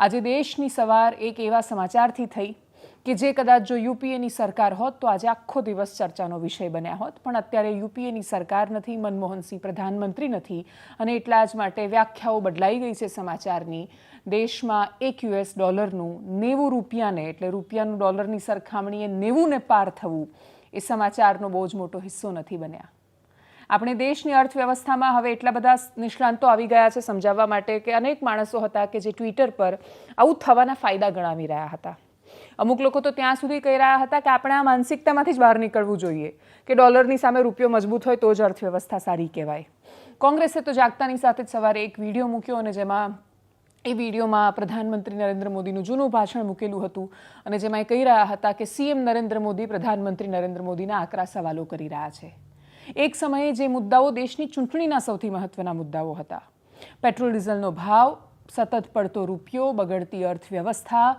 આજે દેશની સવાર એક એવા સમાચારથી થઈ કે જે કદાચ જો યુપીએની સરકાર હોત તો આજે આખો દિવસ ચર્ચાનો વિષય બન્યા હોત. પણ અત્યારે યુપીએની સરકાર નથી, મનમોહનસિંહ પ્રધાનમંત્રી નથી અને એટલા જ માટે વ્યાખ્યાઓ બદલાઈ ગઈ છે સમાચારની. દેશમાં એક યુએસ ડોલરનું નેવું રૂપિયાને એટલે રૂપિયાનું ડોલરની સરખામણીએ નેવુંને પાર થવું એ સમાચારનો બહુ જ મોટો હિસ્સો નથી બન્યા. આપણે દેશની અર્થવ્યવસ્થામાં હવે એટલા બધા નિષ્ણાંતો આવી ગયા છે સમજાવવા માટે કે અનેક માણસો હતા કે જે ટ્વિટર પર આવું થવાના ફાયદા ગણાવી રહ્યા હતા. અમુક લોકો તો ત્યાં સુધી કહી રહ્યા હતા કે આપણે આ માનસિકતામાંથી જ બહાર નીકળવું જોઈએ, કે ડોલરની સામે રૂપિયો મજબૂત હોય તો જ અર્થવ્યવસ્થા સારી કહેવાય. કોંગ્રેસે તો જાગતાની સાથે જ સવારે એક વીડિયો મૂક્યો અને જેમાં એ વિડીયોમાં પ્રધાનમંત્રી નરેન્દ્ર મોદીનું જૂનું ભાષણ મૂકેલું હતું અને જેમાં એ કહી રહ્યા હતા કે સીએમ નરેન્દ્ર મોદી પ્રધાનમંત્રી નરેન્દ્ર મોદીના આકરા સવાલો કરી રહ્યા છે. એક સમયે જે મુદ્દાઓ દેશની ચૂંટણીના સૌથી મહત્વના મુદ્દાઓ હતા. પેટ્રોલ, ડીઝલનો ભાવ, સતત પડતો રૂપિયો, બગડતી અર્થવ્યવસ્થા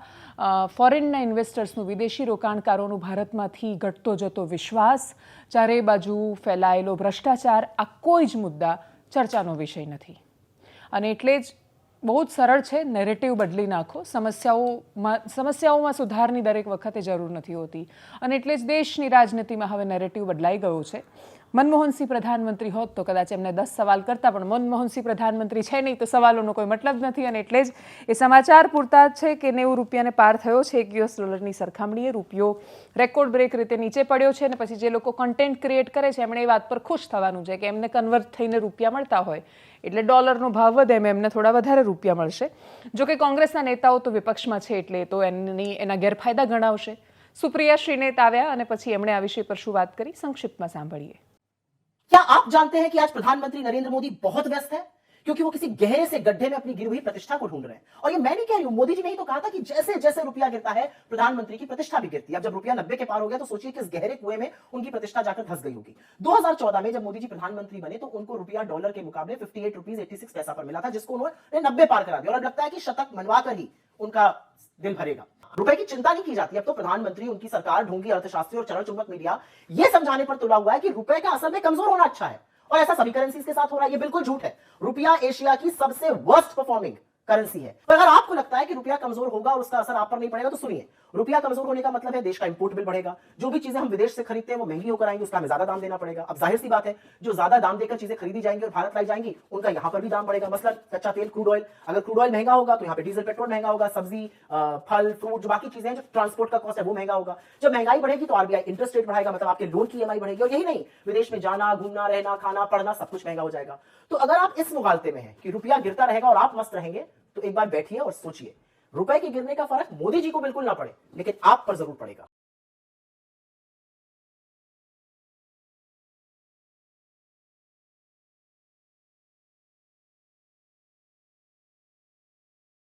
ફોરેનના ઇન્વેસ્ટર્સનું વિદેશી રોકાણકારોનું ભારતમાંથી ઘટતો જતો વિશ્વાસ, ચારે બાજુ ફેલાયેલો ભ્રષ્ટાચાર, આ કોઈ જ મુદ્દા ચર્ચાનો વિષય નથી. અને એટલે જ બહુ જ સરળ છે નેરેટિવ બદલી નાખો. સમસ્યાઓમાં સમસ્યાઓમાં સુધારની દરેક વખતે જરૂર નથી હોતી. અને એટલે જ દેશની રાજનીતિમાં હવે નેરેટિવ બદલાઈ ગયો છે. મનમોહનસિંહ પ્રધાનમંત્રી હોત તો કદાચ એમને દસ સવાલ કરતા, પણ મનમોહનસિંહ પ્રધાનમંત્રી છે નહીં, તો સવાલોનો કોઈ મતલબ નથી. અને એટલે જ એ સમાચાર પૂરતા છે કે નેવું રૂપિયાને પાર થયો છે, એક યુએસ ડોલરની સરખામણીએ. રૂપિયો રેકોર્ડ બ્રેક રીતે નીચે પડ્યો છે અને પછી જે લોકો કન્ટેન્ટ ક્રિએટ કરે છે, એમણે એ વાત પર ખુશ થવાનું છે કે એમને કન્વર્ટ થઈને રૂપિયા મળતા હોય. એટલે ડોલરનો ભાવ વધે, એમ એમને થોડા વધારે રૂપિયા મળશે જો કે કોંગ્રેસના નેતાઓ તો વિપક્ષમાં છે એટલે એ તો એની એના ગેરફાયદા ગણાવશે સુપ્રિયા શ્રીનેત આવ્યા અને પછી એમણે આ વિષય પર શું વાત કરી સંક્ષિપ્તમાં સાંભળીએ क्या आप जानते हैं कि आज प्रधानमंत्री नरेंद्र मोदी बहुत व्यस्त है क्योंकि वो किसी गहरे से गड्ढे में अपनी गिरी हुई प्रतिष्ठा को ढूंढ रहे हैं। और ये मैं नहीं कह रही हूँ, मोदी जी ने ही तो कहा था कि जैसे जैसे रुपया गिरता है, प्रधानमंत्री की प्रतिष्ठा भी गिरती है। अब जब रुपया नब्बे के पार हो गया तो सोचिए कि इस गहरे कुएँ में उनकी प्रतिष्ठा जाकर धस गई होगी। 2014 में जब मोदी जी प्रधानमंत्री बने तो उनको रुपया डॉलर के मुकाबले 58 रुपीज़ 86 पैसा पर मिला था, जिसको उन्होंने नब्बे पार करा दिया। और अब लगता है कि शतक मनवा कर ही उनका दिल भरेगा। रुपए की चिंता नहीं की जाती। अब तो प्रधानमंत्री, उनकी सरकार, ढोंगी, अर्थशास्त्री और चरण चुंबक मीडिया, ये समझाने पर तुला हुआ है कि रुपए का असल में कमज़ोर होना अच्छा है। और ऐसा सभी करेंसीज के साथ हो रहा है ये बिल्कुल झूठ है रुपया एशिया की सबसे वर्स्ट परफॉर्मिंग करेंसी है। पर अगर आपको लगता है कि रुपया कमज़ोर होगा और उसका असर आप पर नहीं पड़ेगा तो सुनिए। रुपया कमज़ोर होने का मतलब है देश का इंपोर्ट बिल बढ़ेगा। जो भी चीज़ें हम विदेश से खरीदते हैं, वो महँगी होकर आएँगी, उसका हमें ज़्यादा दाम देना पड़ेगा। अब ज़ाहिर सी बात है, जो ज़्यादा दाम देकर चीज़ें खरीदी जाएँगी और भारत लाई जाएँगी, उनका यहाँ पर भी दाम बढ़ेगा। मसलन, कच्चा तेल क्रूड ऑयल अगर क्रूड ऑयल महँगा होगा तो यहाँ पे डीजल पेट्रोल महँगा होगा, सब्ज़ी फल फ्रूट जो बाकी चीज़ें जो ट्रांसपोर्ट का कॉस्ट है, वो महँगा होगा। जब महँगाई बढ़ेगी तो आरबीआई इंटरेस्ट रेट बढ़ाएगा मतलब आपके लोन की ईएमआई बढ़ेगी। और यही नहीं, विदेश में जाना, घूमना, रहना, खाना, पढ़ना, सब कुछ महँगा हो जाएगा। तो अगर आप इस मुगालते में हैं कि रुपया गिरता रहेगा और आप मस्त रहेंगे तो एक बार बैठिए और सोचिए रुपए के गिरने का फर्क मोदी जी को बिल्कुल ना पड़े लेकिन आप पर जरूर पड़ेगा